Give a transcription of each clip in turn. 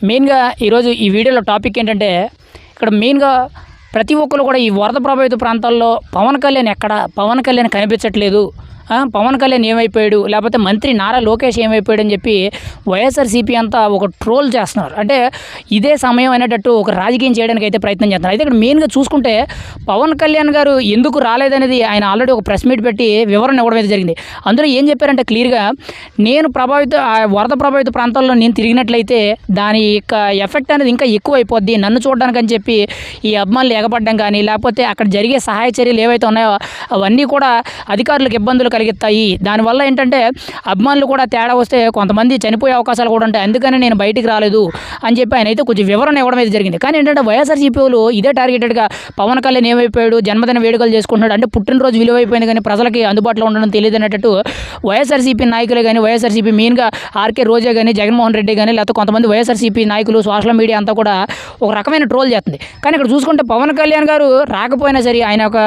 మెయిన్గా ఈరోజు ఈ వీడియోలో టాపిక్ ఏంటంటే ఇక్కడ మెయిన్గా ప్రతి ఒక్కరు కూడా ఈ వరద ప్రభావిత ప్రాంతాల్లో పవన్ కళ్యాణ్ ఎక్కడ? పవన్ కళ్యాణ్ కనిపించట్లేదు. పవన్ కళ్యాణ్ ఏమైపోయాడు? లేకపోతే మంత్రి నారా లోకేష్ ఏమైపోయాడు అని చెప్పి వైఎస్ఆర్సీపీ అంతా ఒక ట్రోల్ చేస్తున్నారు. అంటే ఇదే సమయం అనేటట్టు ఒక రాజకీయం చేయడానికి అయితే ప్రయత్నం చేస్తున్నారు. అయితే ఇక్కడ మెయిన్గా చూసుకుంటే పవన్ కళ్యాణ్ గారు ఎందుకు రాలేదనేది ఆయన ఆల్రెడీ ఒక ప్రెస్ మీట్ పెట్టి వివరణ ఇవ్వడం అయితే జరిగింది. అందులో ఏం చెప్పారంటే క్లియర్గా నేను ప్రభావిత ఆ వరద ప్రభావిత ప్రాంతాల్లో నేను తిరిగినట్లయితే దాని యొక్క ఎఫెక్ట్ అనేది ఇంకా ఎక్కువ అయిపోద్ది నన్ను చూడడానికి అని చెప్పి ఈ అభిమానులు ఎగపడడం కానీ లేకపోతే అక్కడ జరిగే సహాయ చర్యలు ఏవైతే ఉన్నాయో అవన్నీ కూడా అధికారులకు ఇబ్బందులు కలిగిస్తాయి. దానివల్ల ఏంటంటే అభిమానులు కూడా తేడా వస్తే కొంతమంది చనిపోయే అవకాశాలు కూడా ఉంటాయి. అందుకని నేను బయటికి రాలేదు అని చెప్పి ఆయన అయితే కొంచెం వివరణ ఇవ్వడం అయితే జరిగింది. కానీ ఏంటంటే వైఎస్ఆర్సీపీ వాళ్ళు ఇదే టార్గెటెడ్గా పవన్ కళ్యాణ్ ఏమైపోయాడు జన్మదిన వేడుకలు చేసుకుంటున్నాడు అంటే పుట్టినరోజు విలువైపోయింది కానీ ప్రజలకి అందుబాటులో ఉండడం తెలియదు అనేటట్టు వైఎస్ఆర్సీపీ నాయకులే కానీ వైఎస్ఆర్సీపీ మెయిన్గా ఆర్కే రోజా కానీ జగన్మోహన్ రెడ్డి కానీ లేకపోతే కొంతమంది వైఎస్ఆర్సీపీ నాయకులు సోషల్ మీడియా అంతా కూడా ఒక రకమైన ట్రోల్ చేస్తుంది. కానీ ఇక్కడ చూసుకుంటే పవన్ కళ్యాణ్ గారు రాకపోయినా సరే ఆయన ఒక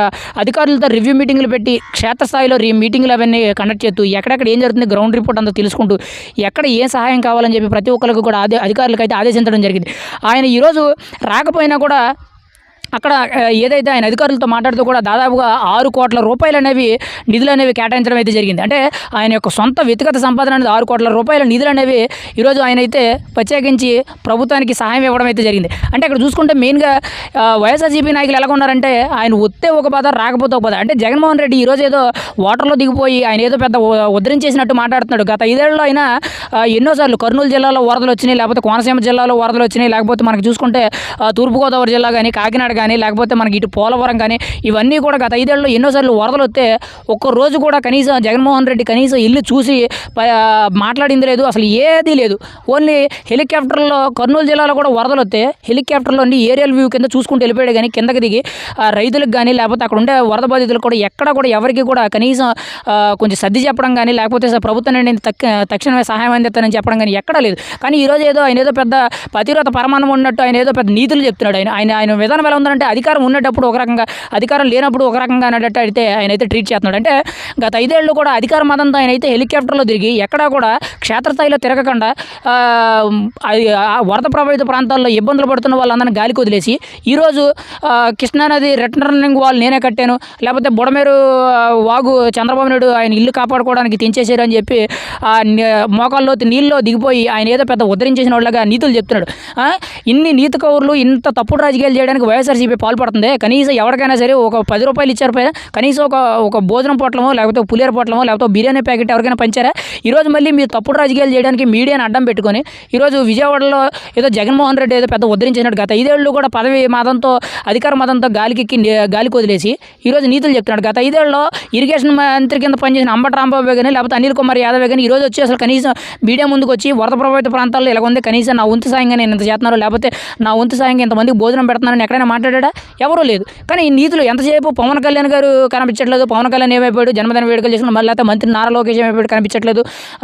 అధికారులతో రివ్యూ మీటింగ్లు పెట్టి క్షేత్రస్థాయిలో రీ మీటింగ్లు అవన్నీ కండక్ట్ చేస్తూ ఎక్కడెక్కడ ఏం జరుగుతుంది గ్రౌండ్ రిపోర్ట్ అంతా తెలుసుకుంటూ ఎక్కడ ఏ సహాయం కావాలని చెప్పి ప్రతి ఒక్కరికి కూడా అదే అధికారులకు అయితే ఆదేశించడం జరిగింది. ఆయన ఈరోజు రాకపోయినా కూడా అక్కడ ఏదైతే ఆయన అధికారులతో మాట్లాడుతూ కూడా దాదాపుగా ఆరు కోట్ల రూపాయలు అనేవి నిధులు అనేవి కేటాయించడం అయితే జరిగింది. అంటే ఆయన యొక్క సొంత వ్యక్తిగత సంపాదన అనేది ఆరు కోట్ల రూపాయల నిధులు అనేవి ఈరోజు ఆయన అయితే ప్రత్యేకించి ప్రభుత్వానికి సహాయం ఇవ్వడం అయితే జరిగింది. అంటే ఇక్కడ చూసుకుంటే మెయిన్గా వైఎస్ఆర్జీపీ వైఎస్ఆర్సీపీ నాయకులు ఎలా ఉన్నారంటే ఆయన వస్తే ఒక బాధ రాకపోతే ఒక బాధ. అంటే జగన్మోహన్ రెడ్డి ఈరోజు ఏదో వాటర్లో దిగిపోయి ఆయన ఏదో పెద్ద ఉద్ధరించేసినట్టు మాట్లాడుతున్నాడు. గత ఐదేళ్ళలో ఆయన ఎన్నోసార్లు కర్నూలు జిల్లాలో వరదలు వచ్చినాయి లేకపోతే కోనసీమ జిల్లాలో వరదలు వచ్చినాయి లేకపోతే మనకు చూసుకుంటే తూర్పుగోదావరి జిల్లా కానీ కాకినాడ కానీ లేకపోతే మనకి ఇటు పోలవరం కానీ ఇవన్నీ కూడా గత ఐదేళ్ళలో ఎన్నోసార్లు వరదలు వస్తే ఒక్క రోజు కూడా కనీసం జగన్మోహన్ రెడ్డి కనీసం ఇల్లు చూసి మాట్లాడింది లేదు అసలు ఏదీ లేదు. ఓన్లీ హెలికాప్టర్లో కర్నూలు జిల్లాలో కూడా వరదలు వస్తే హెలికాప్టర్లో అన్ని ఏరియల్ వ్యూ కింద చూసుకుంటూ వెళ్ళిపోయాడు కానీ కిందకి దిగి రైతులకు కానీ లేకపోతే అక్కడ ఉండే వరద బాధితులకు కూడా ఎక్కడ కూడా ఎవరికి కూడా కనీసం కొంచెం సర్ది చెప్పడం కానీ లేకపోతే ప్రభుత్వం నుండి తక్ తక్షణమే సహాయం అందిస్తానని చెప్పడం కానీ ఎక్కడా లేదు. కానీ ఈరోజు ఏదో ఆయన ఏదో పెద్ద పతివ్రత పరమాణం ఉన్నట్టు ఆయన ఏదో పెద్ద నీతులు చెప్తున్నాడు ఆయన. ఆయన ఆయన విధానం ఎలా ఉందంటే అధికారం ఉన్నప్పుడు ఒక రకంగా అధికారం లేనప్పుడు ఒక రకంగా అన్నట్టు అయితే ఆయన అయితే ట్రీట్ చేస్తున్నాడు. అంటే గత ఐదేళ్ళు కూడా అధికార మతంతో ఆయన అయితే హెలికాప్టర్లో తిరిగి ఎక్కడా కూడా క్షేత్రస్థాయిలో తిరగకుండా ఆ, వరద ప్రభావిత ప్రాంతాల్లో ఇబ్బందులు పడుతున్న వాళ్ళందరినీ గాలికి వదిలేసి ఈరోజు కృష్ణానది రిటర్నింగ్ వాల్ నేనే కట్టాను లేకపోతే బుడమేరు వాగు చంద్రబాబు నాయుడు ఆయన ఇల్లు కాపాడుకోవడానికి తెంచేశారు అని చెప్పి ఆ మోకాల్లో నీళ్ళలో దిగిపోయి ఆయన ఏదో పెద్ద ఉద్ధరించేసిన వాళ్ళగా నీతులు చెప్తున్నాడు. ఇన్ని నీతి కౌరులు ఇంత తప్పుడు రాజకీయాలు చేయడానికి వైఎస్ఆర్సీపీ పాల్పడుతుంది కనీసం ఎవరికైనా సరే ఒక పది రూపాయలు ఇచ్చారు పైన కనీసం ఒక ఒక భోజనం పొట్లమో లేకపోతే ఒక పులిహోర పొట్లమో లేకపోతే బిర్యానీ ప్యాకెట్ ఎవరికైనా పంచారా? ఈరోజు మళ్ళీ మీరు తప్పుడు రాజకీయాలు చేయడానికి మీడియాని అడ్డం పెట్టుకొని ఈరోజు విజయవాడలో ఏదో జగన్మోహన్ రెడ్డి ఏదో పెద్ద ఉద్ధరించినట్టు గత ఐదేళ్ళు కూడా పదవి మతంతో అధికార మతంతో గాలికి గాలికి వదిలేసి ఈరోజు నీతులు చెప్తున్నాడు. గత ఐదేళ్ళలో ఇరిగేషన్ మంత్రి కింద పనిచేసిన అంబట రాంబాబు కానీ లేకపోతే అనిల్ కుమార్ యాదవ్ కానీ ఈరోజు వచ్చి అసలు కనీసం మీడియా ముందుకు వచ్చి వరద ప్రభావిత ప్రాంతాల్లో ఇలా ఉంది కనీసం నా వంతు సాయంగా నేను ఇంత చేస్తున్నాను లేకపోతే నా వంతు సాయంగా ఇంతమందికి భోజనం పెడుతున్నాను ఎక్కడైనా మాట్లాడి ఎవరూ లేదు. కానీ ఈ నీతులు ఎంతసేపు పవన్ కళ్యాణ్ గారు కనిపించట్లేదు? పవన్ కళ్యాణ్ ఏమైపోయాడు? జన్మదిన వేడుకలు చేసుకున్న మళ్ళీ లేకపోతే మంత్రి నారా లోకేష్ ఏమైపోయాడు? కనిపించట్లేదు.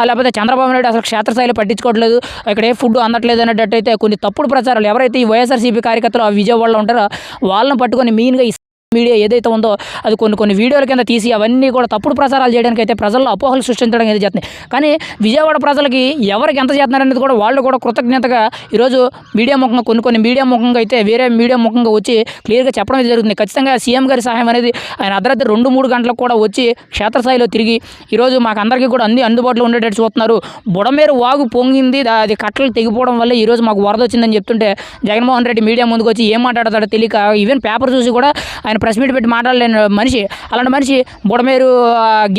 లేకపోతే చంద్రబాబు నాయుడు అసలు క్షేత్రస్థాయిలో పట్టించుకోవట్లేదు. ఇక్కడ ఏ ఫుడ్ అందట్లేదు అన్నట్టు అయితే కొన్ని తప్పుడు ప్రచారాలు ఎవరైతే ఈ వైఎస్ఆర్సీపీ కార్యకర్తలు ఆ విజయవాడలో ఉంటారో వాళ్ళని పట్టుకొని మెయిన్గా ఈ మీడియా ఏదైతే ఉందో అది కొన్ని కొన్ని వీడియోల కింద తీసి అవన్నీ కూడా తప్పుడు ప్రచారాలు చేయడానికి అయితే ప్రజల్లో అపోహలు సృష్టించడం అనేది చేస్తున్నాయి. కానీ విజయవాడ ప్రజలకి ఎవరికి ఎంత చేస్తున్నారనేది కూడా వాళ్ళు కూడా కృతజ్ఞతగా ఈరోజు మీడియా ముఖంగా కొన్ని కొన్ని మీడియా ముఖంగా అయితే వేరే మీడియా ముఖంగా వచ్చి క్లియర్గా చెప్పడం జరుగుతుంది. ఖచ్చితంగా సీఎం గారి సహాయం అనేది ఆయన అర్ధరాత్రి రెండు మూడు గంటలకు కూడా వచ్చి క్షేత్రస్థాయిలో తిరిగి ఈరోజు మాకు అందరికీ కూడా అన్ని అందుబాటులో ఉండేటట్టు చూస్తున్నారు. బుడమేరు వాగు పొంగింది అది కట్టలు తెగిపోవడం వల్ల ఈరోజు మాకు వరద వచ్చిందని చెప్తుంటే జగన్మోహన్ రెడ్డి మీడియా ముందుకు వచ్చి ఏం మాట్లాడతాడో తెలియక ఈవెన్ పేపర్ చూసి కూడా ఆయన ప్రెస్ మీట్ పెట్టి మాట్లాడలేని మనిషి అలాంటి మనిషి బుడమేరు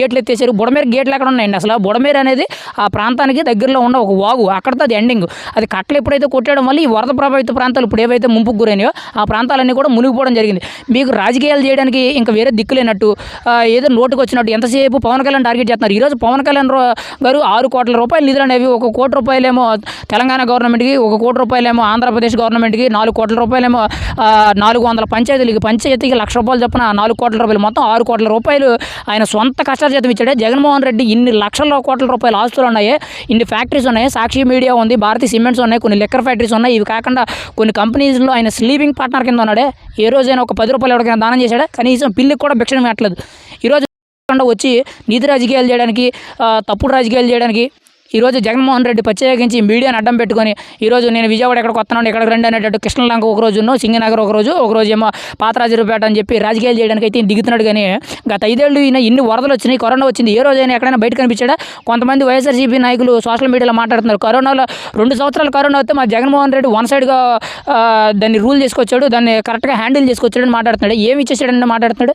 గేట్లు ఎత్తేసారు. బుడమేరు గేట్లు ఎక్కడ ఉన్నాయండి అసలు? బుడమేరు అనేది ఆ ప్రాంతానికి దగ్గరలో ఉన్న ఒక వాగు. అక్కడతో అది ఎండింగ్ అది కట్టలు ఎప్పుడైతే కొట్టడం వల్ల ఈ వరద ప్రభావిత ప్రాంతాలు ఇప్పుడు ఏవైతే ముంపుకు గురైనాయో ఆ ప్రాంతాలన్నీ కూడా మునిగిపోవడం జరిగింది. మీకు రాజకీయాలు చేయడానికి ఇంకా వేరే దిక్కు లేనట్టు ఏదో నోటుకు వచ్చినట్టు ఎంతసేపు పవన్ కళ్యాణ్ టార్గెట్ చేస్తున్నారు? ఈరోజు పవన్ కళ్యాణ్ రో- గారు ఆరు కోట్ల రూపాయల నిధులు అనేవి ఒక కోటి రూపాయలేమో తెలంగాణ గవర్నమెంట్కి ఒక కోటి రూపాయలేమో ఆంధ్రప్రదేశ్ గవర్నమెంట్కి నాలుగు కోట్ల రూపాయలేమో నాలుగు వందల పంచాయతీలకి పంచాయతీకి లక్ష రూపాయలు చొప్పున నాలుగు కోట్ల రూపాయలు మొత్తం ఆరు కోట్ల రూపాయలు ఆయన సొంత కష్టార్జితం ఇచ్చాడే. జగన్మోహన్ రెడ్డి ఇన్ని లక్షల కోట్ల రూపాయల ఆస్తులు ఉన్నాయి. ఇన్ని ఫ్యాక్టరీస్ ఉన్నాయి. సాక్షి మీడియా ఉంది. భారతీయ సిమెంట్స్ ఉన్నాయి. కొన్ని లిక్కర్ ఫ్యాక్టరీస్ ఉన్నాయి. ఇవి కాకుండా కొన్ని కంపెనీస్లో ఆయన స్లీపింగ్ పార్ట్నర్ కింద ఉన్నాడే. ఏ రోజైనా ఒక పది రూపాయలు ఎవరికైనా దానం చేశాడా? కనీసం పిల్లికి కూడా భిక్షణ పెట్టలేదు ఈరోజు వచ్చి నీతి రాజకీయాలు చేయడానికి తప్పుడు రాజకీయాలు చేయడానికి ఈరోజు జగన్మోహన్ రెడ్డి ప్రత్యేకించి మీడియాను అడ్డం పెట్టుకొని ఈరోజు నేను విజయవాడ ఎక్కడికి వస్తున్నాను ఎక్కడికి రండి అనేటట్టు కృష్ణలంక ఒక రోజు సింగనగర్ ఒక రోజు ఒక రోజు ఏమో పాతరాజుపేట అని చెప్పి రాజకీయాలు చేయడానికి అయితే దిగుతున్నాడు కానీ గత ఐదేళ్ళు ఈయన ఇన్ని వరదలు వచ్చినాయి కరోనా వచ్చింది. ఏ రోజైనా ఎక్కడైనా బయట కనిపించాడా? కొంతమంది వైఎస్ఆర్సీపీ నాయకులు సోషల్ మీడియాలో మాట్లాడుతున్నారు. కరోనాలో రెండు సంవత్సరాలు కరోనా వస్తే మా జగన్మోహన్ రెడ్డి వన్ సైడ్గా దాన్ని రూల్ చేసుకొచ్చాడు దాన్ని కరెక్ట్గా హ్యాండిల్ చేసుకొచ్చాడని మాట్లాడుతున్నాడు. ఏమి ఇచ్చేసాడని మాట్లాడుతున్నాడు?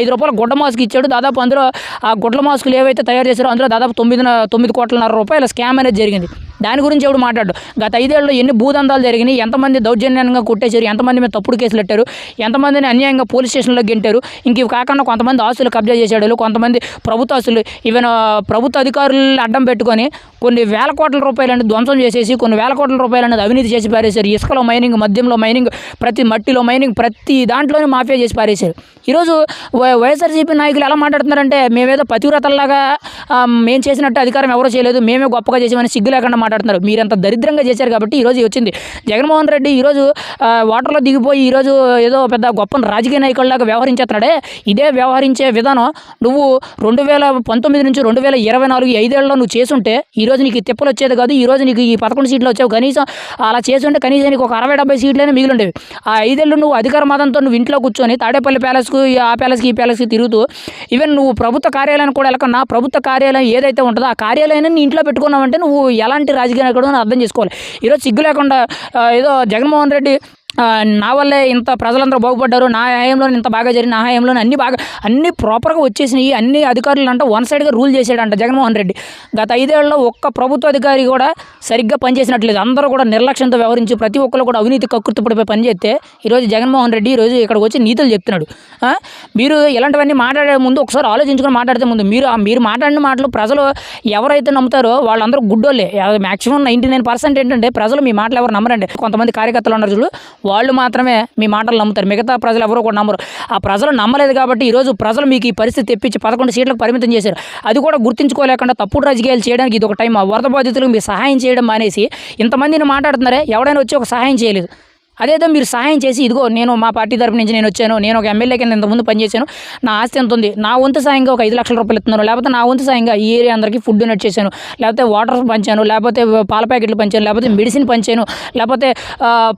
ఐదు రూపాయల గుడ్డ మాస్క్ ఇచ్చాడు. దాదాపు అందులో ఆ గుడ్ల మాస్కులు ఏవైతే తయారు చేశారో అందులో దాదాపు తొమ్మిది తొమ్మిది కోట్లన్నర రూపాయలు స్కామ్ అనేది జరిగింది. దాని గురించి ఎవడు మాట్లాడు గత ఐదేళ్ళలో ఎన్ని భూదందాలు జరిగినాయి ఎంతమంది దౌర్జన్యంగా కొట్టేశారు ఎంతమంది మీద తప్పుడు కేసులు పెట్టారు ఎంతమందిని అన్యాయంగా పోలీస్ స్టేషన్లో గెంటారు ఇంక ఇవి కాకుండా కొంతమంది ఆస్తులు కబ్జా చేసేవాళ్ళు కొంతమంది ప్రభుత్వ ఆస్తులు ఈవెన్ ప్రభుత్వ అధికారులు అడ్డం పెట్టుకొని కొన్ని వేల కోట్ల రూపాయలని ధ్వంసం చేసేసి కొన్ని వేల కోట్ల రూపాయలని అవినీతి చేసి పారేశారు. ఇసుకలో మైనింగ్ మద్యంలో మైనింగ్ ప్రతి మట్టిలో మైనింగ్ ప్రతి దాంట్లోనే మాఫియా చేసి పారేశారు. ఈరోజు వై- వైఎస్ఆర్సీపీ నాయకులు ఎలా మాట్లాడుతున్నారంటే మేమేదో పతివ్రతల్లాగా మేము చేసినట్టు అధికారం ఎవరో చేయలేదు మేమే గొప్పగా చేసామని సిగ్గు లేకుండా మాట్లాడుతున్నారు. మీరంత దరిద్రంగా చేశారు కాబట్టి ఈరోజు వచ్చింది. జగన్మోహన్ రెడ్డి ఈరోజు వాటర్లో దిగిపోయి ఈరోజు ఏదో పెద్ద గొప్ప రాజకీయ నాయకుల్లాగా వ్యవహరించేస్తున్నాడే ఇదే వ్యవహరించే విధానం నువ్వు రెండు వేల పంతొమ్మిది నుంచి రెండు వేల ఇరవై నాలుగు ఐదేళ్ళలో నువ్వు చేసుంటే ఈ నీకు తిప్పలు వచ్చేది కాదు. ఈరోజు నీకు ఈ పదకొండు సీట్లు వచ్చావు. కనీసం అలా చేసుంటే కనీసం నీకు ఒక అరవై డెబ్బై సీట్లైనా మిగిలి ఉండేవి. ఆ ఐదేళ్ళు నువ్వు అధికార మతంతో నువ్వు ఇంట్లో కూర్చొని తాడేపల్లి ప్యాలెస్కు ఆ ప్యాలెస్కి ఈ ప్యాలెస్కి తిరుగుతూ ఈవెన్ నువ్వు ప్రభుత్వ కార్యాలయం కూడా వెళ్ళకన్నా ప్రభుత్వ కార్యాలయం ఏదైతే ఉంటుందో ఆ కార్యాలయాన్ని నీ ఇంట్లో పెట్టుకున్నావంటే నువ్వు ఎలాంటి రాజకీయం ఎక్కడ అర్థం చేసుకోవాలి. ఈరోజు సిగ్గు లేకుండా ఏదో జగన్మోహన్ రెడ్డి నా వల్లే ఇంత ప్రజలందరూ బాగుపడ్డారు నా హయాంలో ఇంత బాగా జరిగింది నా హయాంలో అన్ని బాగా అన్ని ప్రాపర్గా వచ్చేసినాయి అన్ని అధికారులు అంట వన్ సైడ్గా రూల్ చేసాడంట జగన్మోహన్ రెడ్డి. గత ఐదేళ్ళలో ఒక్క ప్రభుత్వ అధికారి కూడా సరిగ్గా పనిచేసినట్లేదు. అందరూ కూడా నిర్లక్ష్యంతో వ్యవహరించి ప్రతి ఒక్కరు కూడా అవినీతి కక్కుర్తిపడిపోయి పనిచేస్తే ఈరోజు జగన్మోహన్ రెడ్డి ఈరోజు ఇక్కడికి వచ్చి నీతులు చెప్తున్నాడు. మీరు ఇలాంటివన్నీ మాట్లాడే ముందు ఒకసారి ఆలోచించుకొని మాట్లాడితే ముందు మీరు మీరు మాట్లాడిన మాటలు ప్రజలు ఎవరైతే నమ్ముతారో వాళ్ళందరూ గుడ్డోళ్ళే. మ్యాక్సిమం నైంటీ నైన్ పర్సెంట్ ఏంటంటే ప్రజలు మీ మాటలు ఎవరు నమ్మరండి. కొంతమంది కార్యకర్తలు ఉన్నారు చూడు వాళ్ళు మాత్రమే మీ మాటలు నమ్ముతారు. మిగతా ప్రజలు ఎవరో కూడా నమ్మరు. ఆ ప్రజలు నమ్మలేదు కాబట్టి ఈరోజు ప్రజలు మీకు ఈ పరిస్థితి తెప్పించి పదకొండు సీట్లకు పరిమితం చేశారు. అది కూడా గుర్తించుకోలేకుండా తప్పుడు రాజకీయాలు చేయడానికి ఇది ఒక టైం. వరద బాధితులకు మీరు సహాయం చేయడం మానేసి ఇంతమందిని మాట్లాడుతున్నారే? ఎవడైనా వచ్చి ఒక సహాయం చేయలేదు. అదేదో మీరు సహాయం చేసి ఇదిగో నేను మా పార్టీ తరపు నుంచి నేను వచ్చాను నేను ఒక ఎమ్మెల్యే కింద ఇంతకుముందు పనిచేశాను నా ఆస్తి ఎంత ఉంది నా వంతు సాయంగా ఒక ఐదు లక్షల రూపాయలు ఇస్తున్నారు లేకపోతే నా వంతు సాయంగా ఈ ఏరియా అందరికీ ఫుడ్ డొనేట్ చేశాను లేకపోతే వాటర్ పంచాను లేకపోతే పాల ప్యాకెట్లు పంచాను లేకపోతే మెడిసిన్ పంచాను లేకపోతే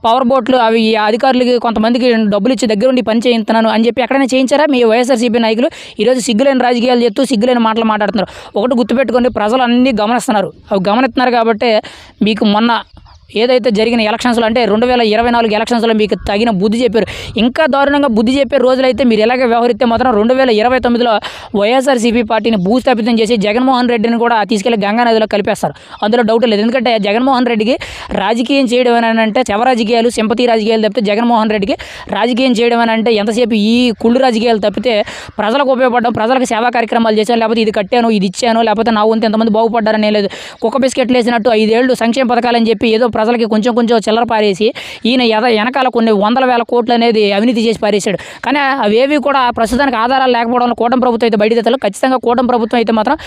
పవర్ బోట్లు అవి అధికారులకి కొంతమందికి డబ్బులు ఇచ్చి దగ్గర ఉండి పని చేయించున్నాను అని చెప్పి ఎక్కడైనా చేయించారా? మీ వైఎస్ఆర్సీపీ నాయకులు ఈరోజు సిగ్గులేని రాజకీయాలు చెప్తూ సిగ్గులేని మాటలు మాట్లాడుతున్నారు. ఒకటి గుర్తుపెట్టుకోండి ప్రజలు అన్నీ గమనిస్తున్నారు. అవి గమనిస్తున్నారు కాబట్టి మీకు మొన్న ఏదైతే జరిగిన ఎలక్షన్స్లో అంటే రెండు వేల ఇరవై నాలుగు ఎలక్షన్స్లో మీకు తగిన బుద్ధి చెప్పారు. ఇంకా దారుణంగా బుద్ధి చెప్పే రోజులైతే మీరు ఎలాగ వ్యవహరిస్తే మాత్రం రెండు వేల ఇరవై తొమ్మిదిలో వైఎస్ఆర్సీపీ పార్టీని భూస్థాపితం చేసి జగన్మోహన్ రెడ్డిని కూడా తీసుకెళ్ళి గంగా నదిలో కలిపేస్తారు. అందులో డౌట్ లేదు. ఎందుకంటే జగన్మోహన్ రెడ్డికి రాజకీయం చేయడం అని అంటే శవ రాజకీయాలు సింపతి రాజకీయాలు తప్పితే జగన్మోహన్ రెడ్డికి రాజకీయం చేయడం అని అంటే ఎంతసేపు ఈ కుళ్ళు రాజకీయాలు తప్పితే ప్రజలకు ఉపయోగపడడం ప్రజలకు సేవా కార్యక్రమాలు చేశాను లేకపోతే ఇది కట్టాను ఇది ఇచ్చాను లేకపోతే నా వంతు ఎంతమంది బాగుపడ్డారని లేదు కుక్క బిస్కెట్లు వేసినట్టు ఐదేళ్ళు సంక్షేమ పథకాలని చెప్పి ఏదో ప్రజలకి కొంచెం కొంచెం చిల్లర పారేసి ఈయన ఎద వెనకాల కొన్ని వందల వేల కోట్లు అనేది అవినీతి చేసి పారేశాడు. కానీ అవేవి కూడా ప్రస్తుతానికి ఆధారాలు లేకపోవడం కూటమి ప్రభుత్వం అయితే బయటతలు ఖచ్చితంగా కూటమి ప్రభుత్వం అయితే మాత్రం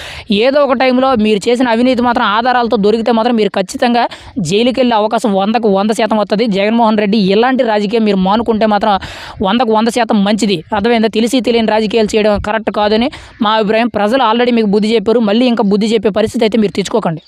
ఏదో ఒక టైంలో మీరు చేసిన అవినీతి మాత్రం ఆధారాలతో దొరికితే మాత్రం మీరు ఖచ్చితంగా జైలుకి వెళ్ళే అవకాశం వందకు వంద శాతం వస్తుంది జగన్మోహన్ రెడ్డి ఇలాంటి రాజకీయం మీరు మానుకుంటే మాత్రం వందకు వంద శాతం మంచిది. అర్థమైందా? తెలిసి తెలియని రాజకీయాలు చేయడం కరెక్ట్ కాదని మా అభిప్రాయం. ప్రజలు ఆల్రెడీ మీకు బుద్ధి చెప్పారు. మళ్ళీ ఇంకా బుద్ధి చెప్పే పరిస్థితి అయితే మీరు తెచ్చుకోకండి.